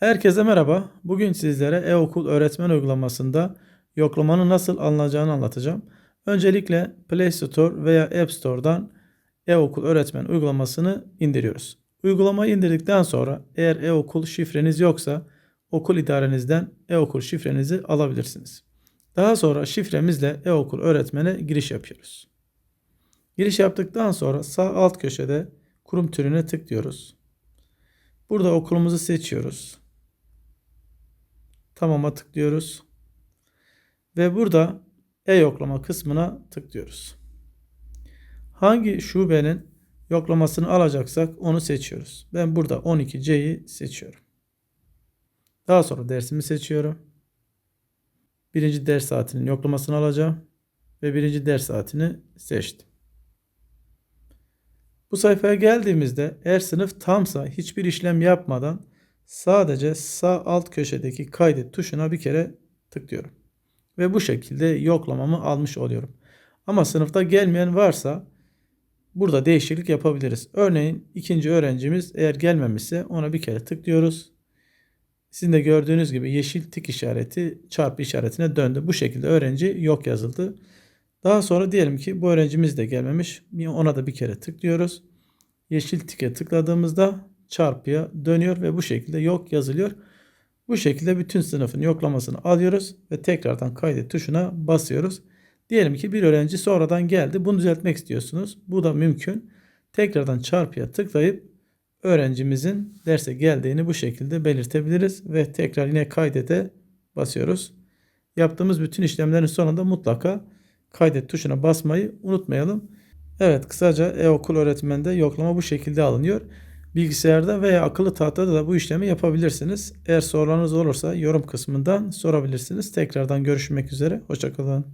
Herkese merhaba. Bugün sizlere e-okul öğretmen uygulamasında yoklamanın nasıl alınacağını anlatacağım. Öncelikle Play Store veya App Store'dan e-okul öğretmen uygulamasını indiriyoruz. Uygulamayı indirdikten sonra eğer e-okul şifreniz yoksa okul idarenizden e-okul şifrenizi alabilirsiniz. Daha sonra şifremizle e-okul öğretmene giriş yapıyoruz. Giriş yaptıktan sonra sağ alt köşede kurum türüne tıklıyoruz. Burada okulumuzu seçiyoruz. Tamam'a tıklıyoruz. Ve burada e-yoklama kısmına tıklıyoruz. Hangi şubenin yoklamasını alacaksak onu seçiyoruz. Ben burada 12C'yi seçiyorum. Daha sonra dersimi seçiyorum. Birinci ders saatinin yoklamasını alacağım. Ve birinci ders saatini seçtim. Bu sayfaya geldiğimizde eğer sınıf tamsa hiçbir işlem yapmadan sadece sağ alt köşedeki kaydet tuşuna bir kere tıklıyorum. Ve bu şekilde yoklamamı almış oluyorum. Ama sınıfta gelmeyen varsa burada değişiklik yapabiliriz. Örneğin ikinci öğrencimiz eğer gelmemişse ona bir kere tıklıyoruz. Sizin de gördüğünüz gibi yeşil tik işareti çarpı işaretine döndü. Bu şekilde öğrenci yok yazıldı. Daha sonra diyelim ki bu öğrencimiz de gelmemiş. Ona da bir kere tıklıyoruz. Yeşil tike tıkladığımızda çarpıya dönüyor ve bu şekilde yok yazılıyor. Bu şekilde bütün sınıfın yoklamasını alıyoruz ve tekrardan kaydet tuşuna basıyoruz. Diyelim ki bir öğrenci sonradan geldi. Bunu düzeltmek istiyorsunuz. Bu da mümkün. Tekrardan çarpıya tıklayıp öğrencimizin derse geldiğini bu şekilde belirtebiliriz ve tekrar yine kaydete basıyoruz. Yaptığımız bütün işlemlerin sonunda mutlaka kaydet tuşuna basmayı unutmayalım. Evet kısaca e-okul öğretmende yoklama bu şekilde alınıyor. Bilgisayarda veya akıllı tahtada da bu işlemi yapabilirsiniz. Eğer sorularınız olursa yorum kısmından sorabilirsiniz. Tekrardan görüşmek üzere. Hoşçakalın.